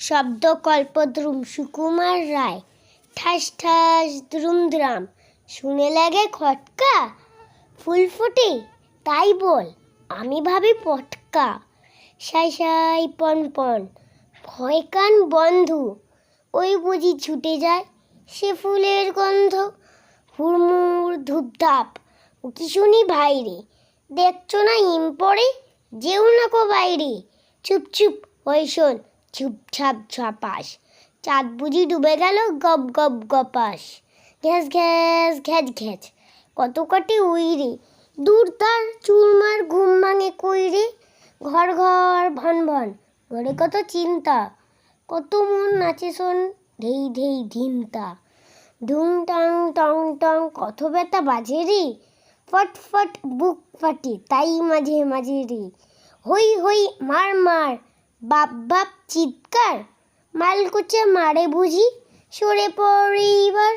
শব্দ কল্পদ্রুম সুকুমার রায়। ঠাস ঠাস দ্রুম দ্রাম শুনে লাগে খটকা? ফুল ফোটে? তাই বল, আমি ভাবি পটকা। সাই সাই পন পন, ভয় কান বন্ধু। ওই বুঝি ছুটে যায় সে ফুলের গন্ধ। হুড়মুড় ধূপধাপ, ও কি শুনি ভাইরে দেখছ না হিম পড়ে? যেও না কো বাইরে। চুপ চুপ, ওই শোন চুপছাপ ঝাপাস। চাঁদ বুঝি ডুবে গেল, গপ গপ, গপাস। ঘ্যাস ঘ্যাস ঘ্যাচ ঘ্যাচ কত কাটে উইরে দূর তার চুরমার ঘুম ভাঙে কইরে ঘর ঘর, ভন ভন। ঘরে কত চিন্তা। কত মন নাচে শোন ধেই ধেই ধিনতা ঢুং, টাং, টং টং, কত ব্যথা বাজে রে? ফট ফট, বুক ফাটে, তাই মাঝে মাঝে রে। হই হই, মার মার বাপ বাপ চিৎকার মালকুচে মারে বুঝি সরে পড়ে এবার।